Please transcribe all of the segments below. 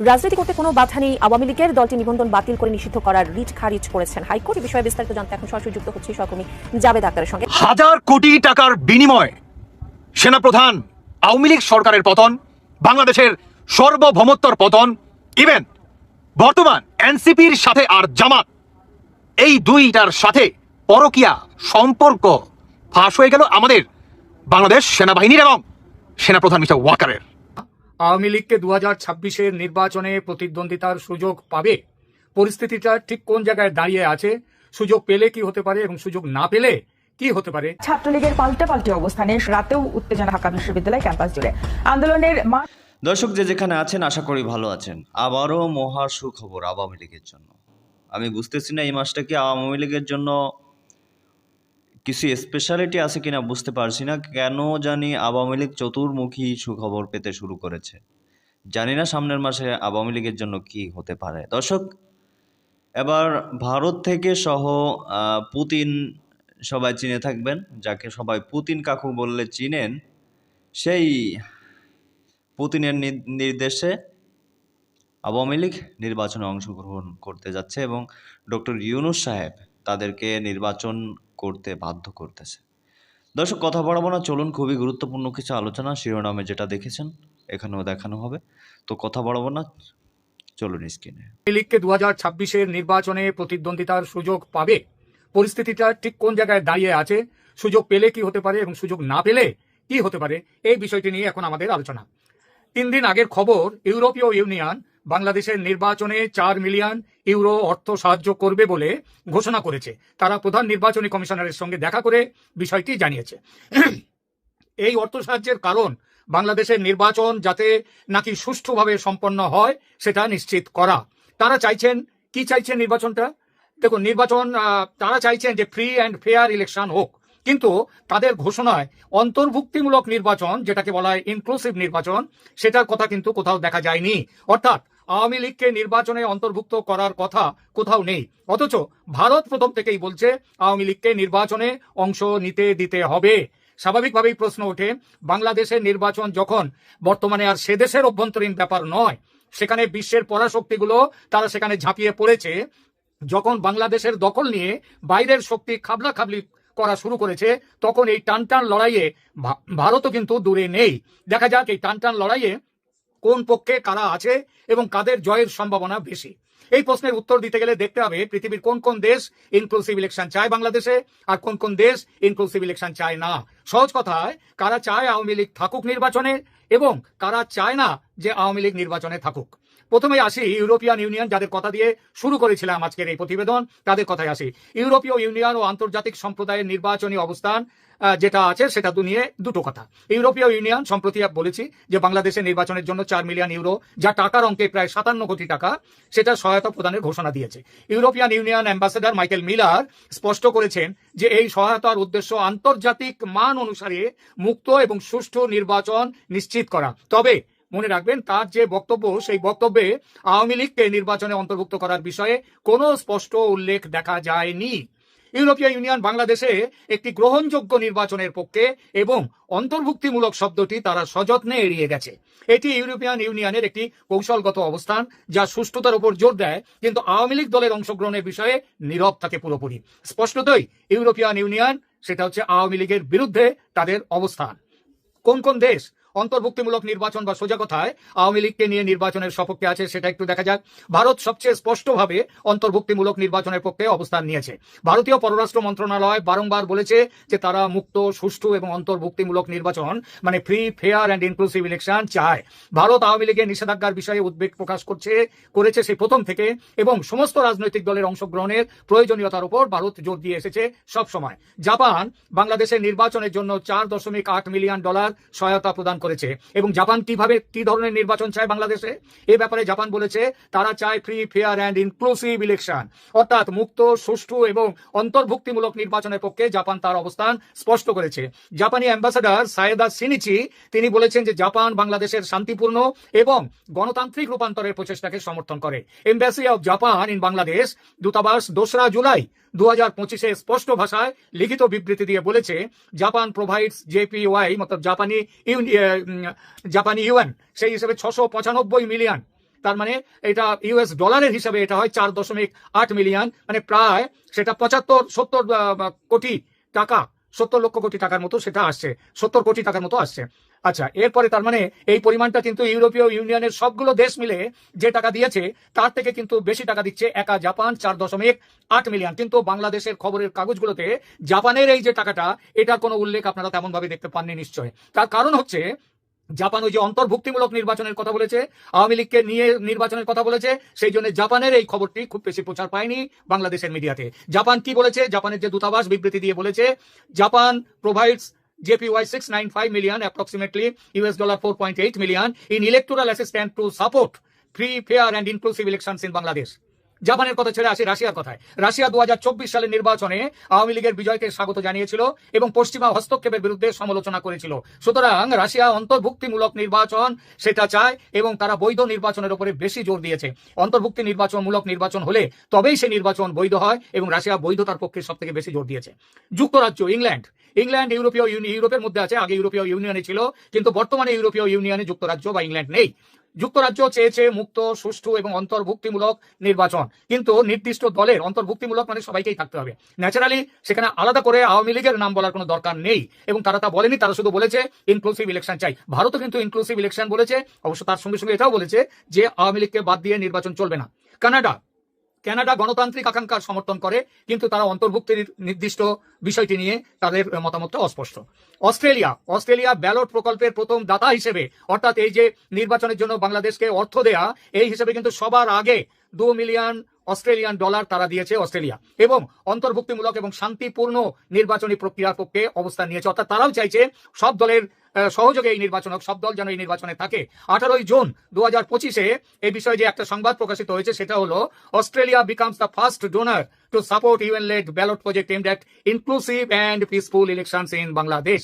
রাজনীতি করতে কোনো বাধা নেই। আওয়ামী লীগের দলটি নিবন্ধন বাতিল করে নিষিদ্ধ করার রিট খারিজ করেছেন হাইকোর্ট। বিষয়ে বিস্তারিত জানতে এখন সরাসরি যুক্ত হচ্ছে সহকর্মী জাবেদ আক্তারের সঙ্গে। হাজার কোটি টাকার বিনিময় সেনাপ্রধান, আওয়ামী লীগ সরকারের পতন, বাংলাদেশের সর্বভৌমত্বর পতন, ইভেন বর্তমান এনসিপির সাথে আর জামাত, এই দুইটার সাথে পরকিয়া সম্পর্ক ফাঁস হয়ে গেল আমাদের বাংলাদেশ সেনাবাহিনীর এবং সেনাপ্রধান মিস্টার ওয়াকারের। আওয়ামী লীগকে দু হাজার ছাব্বিশের নির্বাচনে প্রতিদ্বন্দ্বিতার সুযোগ পাবে। পরিস্থিতিটা ঠিক কোন জায়গায় দাঁড়িয়ে আছে সুযোগ পেলে কি হতে পারে এবং সুযোগ না পেলে কি হতে পারে? ছাত্রলীগের পাল্টা পাল্টে অবস্থানে রাতেও উত্তেজনা ঢাকা বিশ্ববিদ্যালয় ক্যাম্পাস জুড়ে। আন্দোলনের দর্শক যে যেখানে আছেন আশা করি ভালো আছেন। আবারও মহা সুখবর আওয়ামী লীগের জন্য। আমি বুঝতেছি না এই মাসটা কি আওয়ামী লীগের জন্য কিছু স্পেশালিটি আছে কিনা বুঝতে পারছি না। কেন জানি আওয়ামী লীগ চতুর্মুখী সুখবর পেতে শুরু করেছে। জানি না সামনের মাসে আওয়ামী লীগের জন্য কি হতে পারে। দর্শক, এবার ভারত থেকে সহ পুতিন সবাই চিনে থাকবেন। যাকে সবাই পুতিন কাকু বললে চিনেন, সেই পুতিনের নির্দেশে আওয়ামী লীগ নির্বাচনে অংশগ্রহণ করতে যাচ্ছে এবং ডক্টর ইউনুস সাহেব তাদেরকে নির্বাচন করতে বাধ্য করতেছে। দর্শক, কথা বাড়াবো না, চলুন খুবই গুরুত্বপূর্ণ কিছু আলোচনা, শিরোনামে যেটা দেখেছেন, এখানেও দেখানো হবে। তো কথা বাড়াবো না, চলুন স্ক্রিনে। লীগকে দু হাজার ছাব্বিশের নির্বাচনে প্রতিদ্বন্দ্বিতার সুযোগ পাবে। পরিস্থিতিটা ঠিক কোন জায়গায় দাঁড়িয়ে আছে, সুযোগ পেলে কি হতে পারে এবং সুযোগ না পেলে কি হতে পারে, এই বিষয়টি নিয়ে এখন আমাদের আলোচনা। তিন দিন আগের খবর, ইউরোপীয় ইউনিয়ন বাংলাদেশের নির্বাচনে চার মিলিয়ন ইউরো অর্থ সাহায্য করবে বলে ঘোষণা করেছে। তারা প্রধান নির্বাচনী কমিশনারের সঙ্গে দেখা করে বিষয়টি জানিয়েছে। এই অর্থ সাহায্যের কারণ বাংলাদেশের নির্বাচন যাতে নাকি সুষ্ঠুভাবে সম্পন্ন হয়, সেটা নিশ্চিত করা। তারা চাইছেন, কি চাইছেন নির্বাচনটা? দেখুন, নির্বাচন তারা চাইছেন যে ফ্রি অ্যান্ড ফেয়ার ইলেকশন হোক। কিন্তু তাদের ঘোষণায় অন্তর্ভুক্তিমূলক নির্বাচন, যেটাকে বলা হয় ইনক্লুসিভ নির্বাচন, সেটার কথা কিন্তু কোথাও দেখা যায়নি। অর্থাৎ আওয়ামী লীগকে নির্বাচনে অন্তর্ভুক্ত করার কথা কোথাও নেই। অথচ ভারত প্রথম থেকেই বলছে, আওয়ামী লীগকে নির্বাচনে অংশ নিতে দিতে হবে। স্বাভাবিকভাবেই প্রশ্ন ওঠে, বাংলাদেশের নির্বাচন যখন, বর্তমানে আর সে দেশের অভ্যন্তরীণ ব্যাপার নয়। সেখানে বিশ্বের পরাশক্তিগুলো তারা সেখানে ঝাঁপিয়ে পড়েছে। যখন বাংলাদেশের দখল নিয়ে বাইরের শক্তি খাবলা খাবলি করা শুরু করেছে, তখন এই টানটান লড়াইয়ে ভারতও কিন্তু দূরে নেই। দেখা যাক এই টানটান লড়াইয়ে কোন পক্ষে কারা আছে এবং কাদের জয়ের সম্ভাবনা বেশি? এই প্রশ্নের উত্তর দিতে গেলে দেখতে হবে পৃথিবীর কোন কোন দেশ ইনক্লুসিভ ইলেকশন চায় বাংলাদেশে আর কোন কোন দেশ ইনক্লুসিভ ইলেকশন চায় না। সহজ কথায়, কারা চায় আওয়ামী লীগ থাকুক নির্বাচনে এবং কারা চায় না যে আওয়ামী লীগ নির্বাচনে থাকুক। প্রথমে আসি ইউরোপিয়ান ইউনিয়ন, যাদের কথা দিয়ে শুরু করেছিলাম আজকের এই প্রতিবেদন। তাদের কথায় আসি। ইউরোপীয় ইউনিয়ন ও আন্তর্জাতিক সম্প্রদায়ের নির্বাচনী অবস্থান যেটা আছে সেটা নিয়ে দুটো কথা। ইউরোপীয় ইউনিয়ন, সম্প্রতি বলেছি যে বাংলাদেশের নির্বাচনের জন্য চার মিলিয়ন ইউরো যা টাকার অঙ্কে প্রায় সাতান্ন কোটি টাকা, সেটা সহায়তা প্রদানের ঘোষণা দিয়েছে। European Union ambassador Michael Miller স্পষ্ট করেছেন যে এই সহায়তার উদ্দেশ্য আন্তর্জাতিক মান অনুসারে মুক্ত এবং সুষ্ঠু নির্বাচন নিশ্চিত করা। তবে মনে রাখবেন, তার যে বক্তব্য, সেই বক্তব্যে আওয়ামী লীগকে নির্বাচনে অন্তর্ভুক্ত করার বিষয়ে কোনো স্পষ্ট উল্লেখ দেখা যায়নি। ইউরোপীয় ইউনিয়ন বাংলাদেশে একটি গ্রহণযোগ্য নির্বাচনের পক্ষে এবং অন্তর্ভুক্তিমূলক শব্দটি তারা সযত্নে এড়িয়ে গেছে। এটি ইউরোপিয়ান ইউনিয়নের একটি কৌশলগত অবস্থান যা সুষ্ঠুতার উপর জোর দেয়, কিন্তু আওয়ামী লীগ দলের অংশগ্রহণের বিষয়ে নীরব থাকে পুরোপুরি। স্পষ্টতই ইউরোপিয়ান ইউনিয়ন, সেটা হচ্ছে আওয়ামী লীগের বিরুদ্ধে তাদের অবস্থান। কোন কোন দেশ অন্তর্ভুক্তিমূলক নির্বাচন বা সোজা কথায় আওয়ামী লীগকে নিয়ে নির্বাচনের সপক্ষে আছে, সেটা একটু দেখা যাক। ভারত সবচেয়ে স্পষ্টভাবে অন্তর্ভুক্তিমূলক নির্বাচনের পক্ষে অবস্থান নিয়েছে। ভারতীয় পররাষ্ট্র মন্ত্রণালয় বারংবার বলেছে যে তারা মুক্ত, সুষ্ঠু এবং অন্তর্ভুক্তিমূলক নির্বাচন মানে free fair and inclusive election চায়। ভারত আওয়ামী লীগের নিষেধাজ্ঞার বিষয়ে উদ্বেগ প্রকাশ করছে, করেছে সেই প্রথম থেকে এবং সমস্ত রাজনৈতিক দলের অংশগ্রহণের প্রয়োজনীয়তার উপর ভারত জোর দিয়ে এসেছে সব সময় জাপান বাংলাদেশের নির্বাচনের জন্য চার দশমিক আট মিলিয়ন ডলার সহায়তা প্রদান করেছে এবং জাপান কীভাবে কি ধরনের নির্বাচন চায় বাংলাদেশে? এ ব্যাপারে জাপান বলেছে তারা চায় free fair and inclusive election অর্থাৎ মুক্ত, সুষ্ঠু এবং অন্তর্ভুক্তিমূলক নির্বাচনের পক্ষে জাপান তার অবস্থান স্পষ্ট করেছে। জাপানি অ্যাম্বাসাডার সায়েদা সিনিচি তিনি বলেছেন যে জাপান বাংলাদেশের শান্তিপূর্ণ এবং গণতান্ত্রিক রূপান্তরের প্রচেষ্টাকে সমর্থন করে। Embassy of Japan in Bangladesh দূতাবাস, দোসরা জুলাই দু হাজার পঁচিশে স্পষ্ট ভাষায় লিখিত বিবৃতি দিয়ে বলেছে, জাপান প্রোভাইডস জেপিওয়াই মতলব জাপানি জাপানি ইউএন, সেই হিসেবে ছশো পঁচানব্বই মিলিয়ন। তার মানে এটা ইউএস ডলারের হিসাবে এটা হয় চার দশমিক আট মিলিয়ন মানে প্রায় সেটা পঁচাত্তর, সত্তর কোটি টাকা। সত্তর লক্ষ কোটি টাকার মতো সেটা আসছে, সত্তর কোটি টাকার মতো আসছে। আচ্ছা এরপরে তার মানে এই পরিমাণটা কিন্তু ইউরোপীয় ইউনিয়নের সবগুলো দেশ মিলে যে টাকা দিয়েছে, তার থেকে কিন্তু বেশি টাকা দিচ্ছে একা জাপান, চার দশমিক আট মিলিয়ন। কিন্তু বাংলাদেশের খবরের কাগজগুলোতে জাপানের এই যে টাকাটা, এটার কোনো উল্লেখ আপনারা তেমনভাবে দেখতে পাননি নিশ্চয়। তার কারণ হচ্ছে জাপান ওই যে অন্তর্ভুক্তিমূলক নির্বাচনের কথা বলেছে আওয়ামী লীগকে নিয়ে নির্বাচনের কথা বলেছে সেই জন্য জাপানের এই খবরটি খুব বেশি প্রচার পায়নি বাংলাদেশের মিডিয়াতে জাপান কি বলেছে জাপানের যে দূতাবাস বিবৃতি দিয়ে বলেছে Japan provides JPY 695 million, approximately US dollar 4.8 million, in electoral assistance to support free, fair and inclusive elections in Bangladesh. জাপানের কথা ছেড়ে আসি রাশিয়ার কথায়। রাশিয়া দু হাজার চব্বিশ সালের নির্বাচনে আওয়ামী লীগের বিজয়কে স্বাগত জানিয়েছিল এবং পশ্চিমা হস্তক্ষেপের বিরুদ্ধে সমালোচনা করেছিল। সুতরাং রাশিয়া অন্তর্ভুক্তিমূলক নির্বাচন, সেটা চায় এবং তারা বৈধ নির্বাচনের উপরে বেশি জোর দিয়েছে। অন্তর্ভুক্তি নির্বাচনমূলক নির্বাচন হলে তবেই সে নির্বাচন বৈধ হয় এবং রাশিয়া বৈধতার পক্ষে সব থেকে বেশি জোর দিয়েছে। যুক্তরাজ্য, ইংল্যান্ড। ইংল্যান্ড ইউরোপীয় ইউনি ইউরোপের মধ্যে আছে, আগে ইউরোপীয় ইউনিয়নে ছিল, কিন্তু বর্তমানে ইউরোপীয় ইউনিয়নে যুক্তরাজ্য বা ইংল্যান্ড নেই। যুক্তরাজ্য চেয়েছে মুক্ত, সুষ্ঠু এবং অন্তর্ভুক্তিমূলক নির্বাচন। কিন্তু নির্দিষ্ট দলের অন্তর্ভুক্তিমূলক মানে সবাইকেই থাকতে হবে। ন্যাচারালি সেখানে আলাদা করে আওয়ামী লীগের নাম বলার কোনো দরকার নেই। এবং তারা তা বলেনি, তারা শুধু বলেছে ইনক্লুসিভ ইলেকশন চাই। ভারতও কিন্তু ইনক্লুসিভ ইলেকশন বলেছে। অবশ্য তার সঙ্গে সঙ্গে এটাও বলেছে যে, আওয়ামী লীগকে বাদ দিয়ে নির্বাচন চলবে না। কানাডা কানাডা গণতান্ত্রিক আকাঙ্ক্ষার সমর্থন করে, কিন্তু তারা অন্তর্ভুক্তির নির্দিষ্ট বিষয়টি নিয়ে তাদের মতামতটা অস্পষ্ট। অস্ট্রেলিয়া অস্ট্রেলিয়া ব্যালট প্রকল্পের প্রথম দাতা হিসেবে, অর্থাৎ এই যে নির্বাচনের জন্য বাংলাদেশকে অর্থ দেয়া, এই হিসেবে কিন্তু সবার আগে দু মিলিয়ন অস্ট্রেলিয়ান ডলার তারা দিয়েছে অস্ট্রেলিয়া এবং অন্তর্ভুক্তিমূলক এবং শান্তিপূর্ণ নির্বাচনী প্রক্রিয়ার পক্ষে অবস্থান নিয়েছে। অর্থাৎ তারাও চাইছে সব দলের সহযোগে এই নির্বাচন হোক সব দল যেন এই নির্বাচনে থাকে। আঠারোই জুন দু হাজার পঁচিশে এই বিষয়ে যে একটা সংবাদ প্রকাশিত হয়েছে, সেটা হলো, Australia becomes the first donor to support UN led ballot project aimed at inclusive and peaceful elections in Bangladesh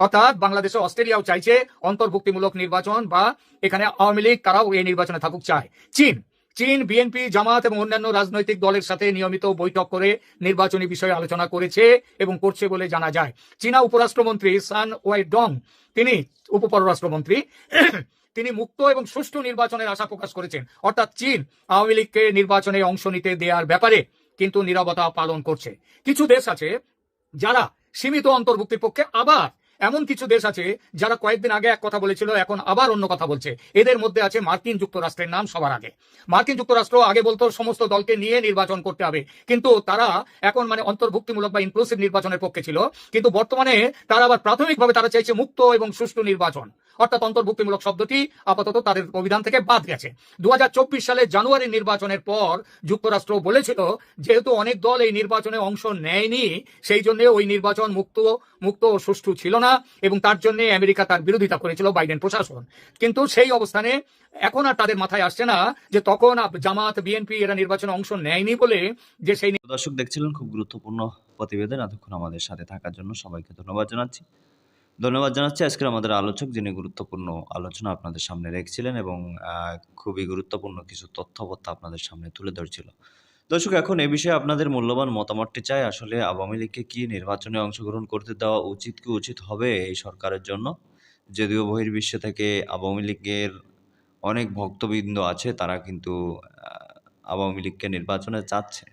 অর্থাৎ বাংলাদেশে অস্ট্রেলিয়াও চাইছে অন্তর্ভুক্তিমূলক নির্বাচন বা এখানে আওয়ামী লীগ, তারাও এই নির্বাচনে থাকুক চায়। চীন চীন, বিএনপি, জামাত এবং অন্যান্য রাজনৈতিক দলের সাথে নিয়মিত বৈঠক করে নির্বাচনী বিষয়ে আলোচনা করেছে এবং করছে বলে জানা যায়। চীনা উপরাষ্ট্রমন্ত্রী সান ওয়াই ডং তিনি উপপররাষ্ট্রমন্ত্রী তিনি মুক্ত এবং সুষ্ঠু নির্বাচনের আশা প্রকাশ করেছেন। অর্থাৎ চীন আওয়ামী লীগকে নির্বাচনে অংশ নিতে দেওয়ার ব্যাপারে কিন্তু নীরবতা পালন করছে। কিছু দেশ আছে যারা সীমিত অন্তর্ভুক্তির পক্ষে আবার এমন কিছু দেশ আছে যারা কয়েকদিন আগে এক কথা বলেছিল, এখন আবার অন্য কথা বলছে। এদের মধ্যে আছে মার্কিন যুক্তরাষ্ট্রের নাম সবার আগে। মার্কিন যুক্তরাষ্ট্র আগে বলতো সমস্ত দলকে নিয়ে নির্বাচন করতে হবে। কিন্তু তারা এখন মানে অন্তর্ভুক্তিমূলক বা ইনক্লুসিভ নির্বাচনের পক্ষে ছিল। কিন্তু বর্তমানে তারা আবার প্রাথমিকভাবে তারা চাইছে মুক্ত এবং সুষ্ঠু নির্বাচন। অর্থাৎ অন্তর্ভুক্তিমূলক শব্দটি আপাতত তাদের অভিধান থেকে বাদ গেছে। দু সালে জানুয়ারি নির্বাচনের পর যুক্তরাষ্ট্র বলেছিল, যেহেতু অনেক দল এই নির্বাচনে অংশ নেয়নি, সেই জন্য ওই নির্বাচন মুক্ত মুক্ত ও সুষ্ঠু ছিল না এবং তার জন্য আমেরিকা তার বিরোধিতা করেছিল বাইডেন প্রশাসন। কিন্তু সেই অবস্থানে এখন আর তাদের মাথায় আসছে না যে তখন জামাত, বিএনপি এরা নির্বাচনে অংশ নেয়নি বলে যে সেই দর্শক দেখছিলেন খুব গুরুত্বপূর্ণ প্রতিবেদন। এতক্ষণ আমাদের সাথে থাকার জন্য সবাইকে ধন্যবাদ জানাচ্ছি। ধন্যবাদ জানাচ্ছি। আজকের আমাদের আলোচক যিনি গুরুত্বপূর্ণ আলোচনা আপনাদের সামনে রেখেছিলেন এবং খুবই গুরুত্বপূর্ণ কিছু তথ্যবত্তা আপনাদের সামনে তুলে ধরছিল। দর্শক, এখন এ বিষয়ে আপনাদের মূল্যবান মতামতটি চাই। আসলে আওয়ামী লীগকে কি নির্বাচনে অংশগ্রহণ করতে দেওয়া উচিত কি উচিত হবে এই সরকারের জন্য? যদিও বহির্বিশ্ব থেকে আওয়ামী লীগের অনেক ভক্তবৃন্দ আছে, তারা কিন্তু আওয়ামী লীগকে নির্বাচনে চাচ্ছে।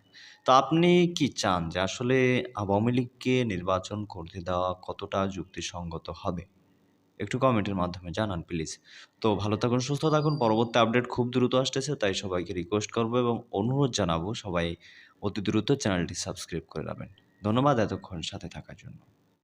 তো আপনি কি চান যে আসলে আওয়ামী লীগকে নির্বাচন করতে দেওয়া কতটা যুক্তিসঙ্গত হবে? একটু কমেন্টের মাধ্যমে জানান, প্লিজ। তো ভালো থাকুন, সুস্থ থাকুন। পরবর্তী আপডেট খুব দ্রুত আসতেছে, তাই সবাইকে রিকোয়েস্ট করব এবং অনুরোধ জানাব সবাই অতি দ্রুত চ্যানেলটি সাবস্ক্রাইব করে রাখবেন। ধন্যবাদ এতক্ষণ সাথে থাকার জন্য।